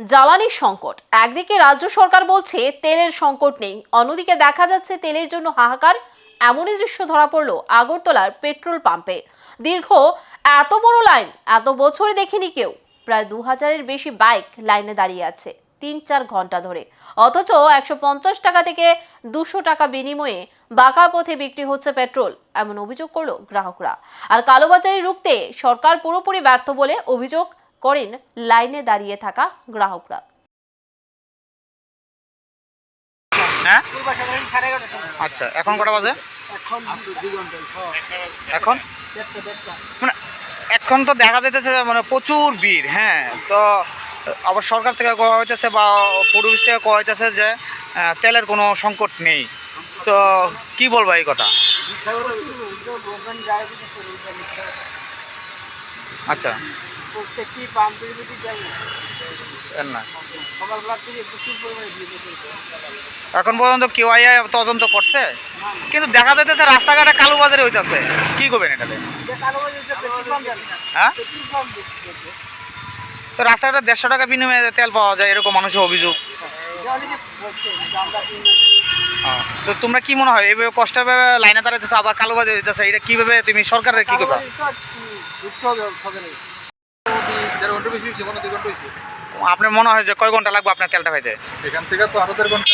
জ্বালানি সংকট। একদিকে রাজ্য সরকার বলছে তেলের সংকট নেই, অন্যদিকে দেখা যাচ্ছে তেলের জন্য হাহাকার। এমনই দৃশ্য ধরা পড়ল আগরতলার পেট্রোল পাম্পে। দীর্ঘ এত বড় লাইন, এত বছরে দেখিনি কেউ। প্রায় দু হাজারের বেশি বাইক লাইনে দাঁড়িয়ে আছে তিন চার ঘণ্টা ধরে। অথচ একশো পঞ্চাশ টাকা থেকে দুশো টাকা বিনিময়ে বাঁকা পথে বিক্রি হচ্ছে পেট্রোল, এমন অভিযোগ করল গ্রাহকরা। আর কালোবাজারি রুখতে সরকার পুরোপুরি ব্যর্থ বলে অভিযোগ করেন লাইনে দাঁড়িয়ে থাকা গ্রাহকরা। হ্যাঁ? আচ্ছা এখন কটা বাজে? এখন? মানে এখন তো দেখা যাইতেছে মানে প্রচুর ভিড় হ্যাঁ। তো আবার সরকার থেকে কোয়া হইতেছে বা পরিবেশ থেকে কোয়া হইতেছে যে তেলের কোনো সংকট নেই। তো কি বলব এই কথা? আচ্ছা। প্রত্যেকটি পাম্পের যদি যাই না। সকালবেলা থেকে প্রচুর পরিমাণে এখন পর্যন্ত কেউ আইয়া তদন্ত করছে? কিন্তু দেখা যাইতেছে রাস্তাঘাটে কালো বাজারে হইতেছে। কি করবেন এটাতে হ্যাঁ? তো রাস্তাঘাটে দেড়শো টাকা বিনিময়ে তেল পাওয়া যায় এরকম মানুষের অভিযোগ। তো তোমরা কি মনে হয় এইভাবে কষ্ট লাইনে দাঁড়াইতেছে আবার কালো বাজারে হইতেছে এটা কীভাবে তুমি সরকারের কি করবা? দেড় ঘণ্টা বেশি হয়েছে কোনো দুই ঘণ্টা হয়েছে। আপনার মনে হয় যে কয় ঘণ্টা লাগবে আপনার তেলটা পাইতে? এখান থেকে তো আরও দেড় ঘণ্টা।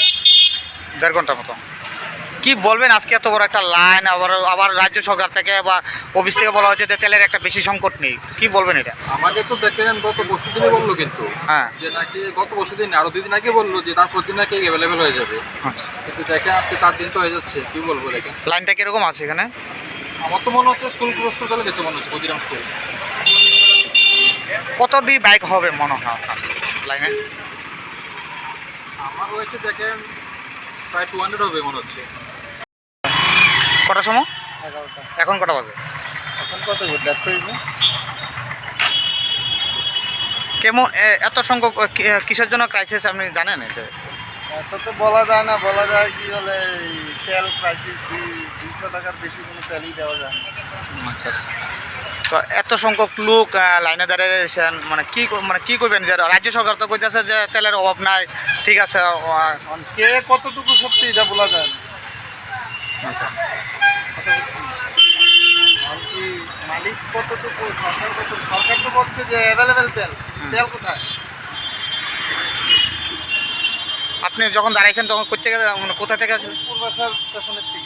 দেড় ঘণ্টার মতো। কি বলবেন আজকে এত বড় একটা লাইন আবার আবার রাজ্য সরকার থেকে বা অফিস থেকে বলা হচ্ছে যে তেলের একটা বেশি সংকট নেই। কি বলবেন এটা? আমাকে তো দেখেন গত বছর দিনে বলল কিন্তু হ্যাঁ। যে নাকি গত বছর দিন আরও দুই দিন আগে বলল যে তারপর দিন নাকি অ্যাভেলেবেল হয়ে যাবে। আচ্ছা। কিন্তু দেখেন আজকে চার দিন তো হয়ে যাচ্ছে কি বলব দেখেন। লাইনটা কীরকম আছে এখানে? আমার তো মনে হচ্ছে স্কুল ক্রস করে চলে গেছে মনে হচ্ছে ক্ষুদিরাম স্কুল কত বি বাইক হবে মনে হয় আপনার লাইনে? আমার হয়েছে দেখেন প্রায় টু হান্ড্রেড হবে মনে হচ্ছে। কটার সময়? এগারোটা। এখন কটা বাজে? এখন কত কেমন এত সংখ্যক কিসের জন্য ক্রাইসিস আপনি জানেন এটা এত তো বলা যায় না বলা যায় কি হলে তেল ক্রাইসিস দুইশো টাকার বেশি কোনো তেলই দেওয়া যায় না। আচ্ছা আচ্ছা। তো এত সংখ্যক লোক লাইনে দাঁড়িয়ে রয়েছেন মানে কি মানে কি করবেন? যে রাজ্য সরকার তো কইতেছে যে তেলের অভাব নাই ঠিক আছে কে কতটুকু সত্যি এটা বলা যায় আচ্ছা। মালিক কতটুকু সরকার কত সরকার তো বলছে যে অ্যাভেলেবেল তেল। তেল কোথায়? আপনি যখন দাঁড়াইছেন তখন কোথা থেকে মানে কোথা থেকে আসলেন? পূর্বাশার স্টেশনের থেকে।